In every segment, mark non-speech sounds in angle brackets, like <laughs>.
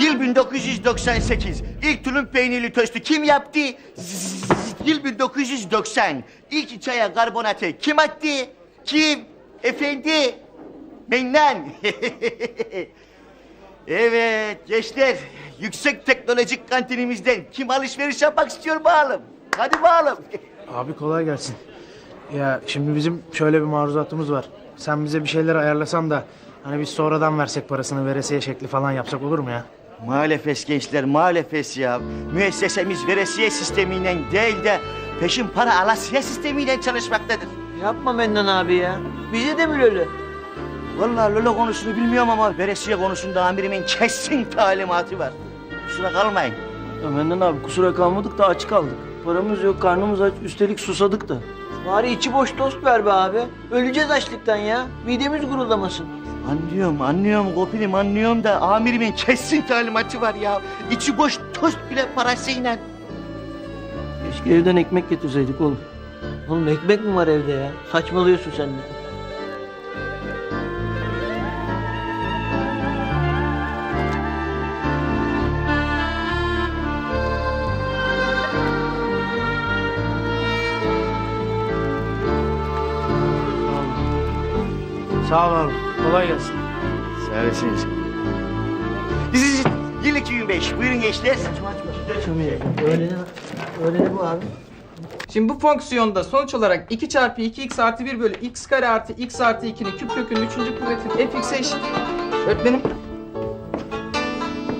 Yıl 1998. İlk tulum peynirli tostu kim yaptı? Yıl 1990. İlk çaya karbonatı kim attı? Kim? Efendi? Mennan. <laughs> evet gençler. Yüksek teknolojik kantinimizden kim alışveriş yapmak istiyor bakalım? Hadi bakalım. <laughs> Abi kolay gelsin. Ya şimdi bizim şöyle bir maruzatımız var. Sen bize bir şeyler ayarlasan da hani biz sonradan versek parasını veresiye şekli falan yapsak olur mu ya? Maalesef gençler maalesef ya. Müessesemiz veresiye sistemiyle değil de peşin para alasiye sistemiyle çalışmaktadır. Yapma Mennan abi ya. Bize de mi öyle? Vallahi Lolo konusunu bilmiyorum ama veresiye konusunda amirimin kesin talimatı var. Kusura kalmayın. Ya Mennan abi kusura kalmadık da aç kaldık. Paramız yok, karnımız aç, üstelik susadık da. Bari içi boş tost ver be abi. Öleceğiz açlıktan ya. Midemiz guruldamasın. Anlıyorum, anlıyorum Kopilim, anlıyorum da amirimin kesin talimatı var ya. İçi boş tost bile parasıyla. Keşke evden ekmek getirseydik oğlum. Oğlum ekmek mi var evde ya? Saçmalıyorsun sen de. Sağ ol abi. Kolay gelsin. Sağ olasınız. Biz yıl 2005. Buyurun gençler. Öyle öyle bu abi. Şimdi bu fonksiyonda sonuç olarak 2 çarpı 2x artı 1 bölü x kare artı x artı 2'nin küp kökünün 3. kuvvetin fx'e eşit. Öğretmenim.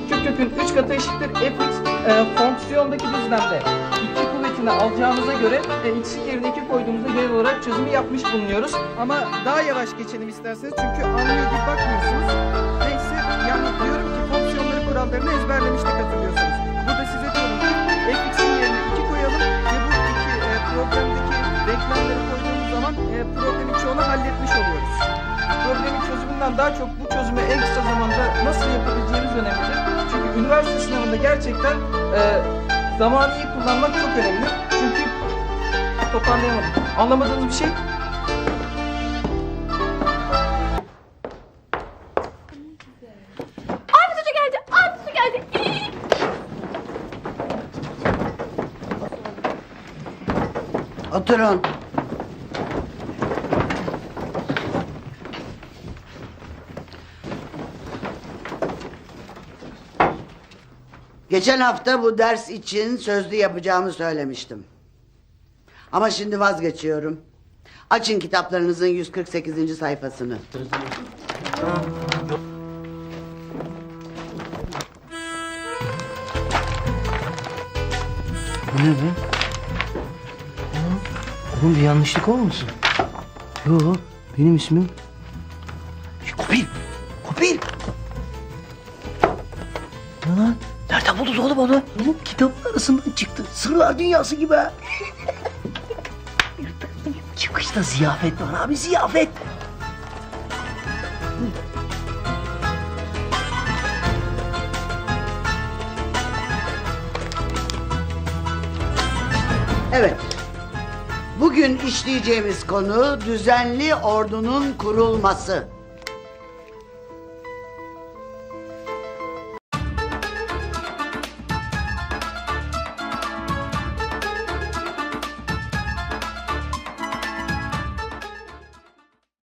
Küp kökün 3 katı eşittir fx e, fonksiyondaki düzlemde 2 kuvvetini alacağımıza göre e, x'in yerine 2 koyduğumuzda genel olarak çözümü yapmış bulunuyoruz. Ama daha yavaş geçelim isterseniz çünkü anlıyor gibi bakmıyorsunuz. Neyse yani diyorum ki fonksiyonları kurallarını ezberlemiştik hatırlıyorsunuz. Burada size diyorum ki fx'in yerine 2 koyalım ve bu iki e, problemdeki denklemleri koyduğumuz zaman e, problemin çoğunu halletmiş oluyoruz. Problemin çözümünden daha çok bu çözümü en kısa zamanda nasıl yapabileceğimiz önemlidir. Çünkü üniversite sınavında gerçekten e, zamanı iyi kullanmak çok önemli. Çünkü toparlayamadım. Anlamadığınız bir şey? Ahmet Hoca geldi. Ahmet Hoca geldi. Oturun. Geçen hafta bu ders için sözlü yapacağımı söylemiştim. Ama şimdi vazgeçiyorum. Açın kitaplarınızın 148. sayfasını. Bu ne be? Aa, Oğlum bir yanlışlık olmasın? Yo, benim ismim. Kopil! Kopil! Ne lan? Nereden buldun oğlum onu? Oğlum kitapın arasından çıktı. Sırlar dünyası gibi. Çıkışta ziyafet var abi ziyafet. Evet. Bugün işleyeceğimiz konu düzenli ordunun kurulması.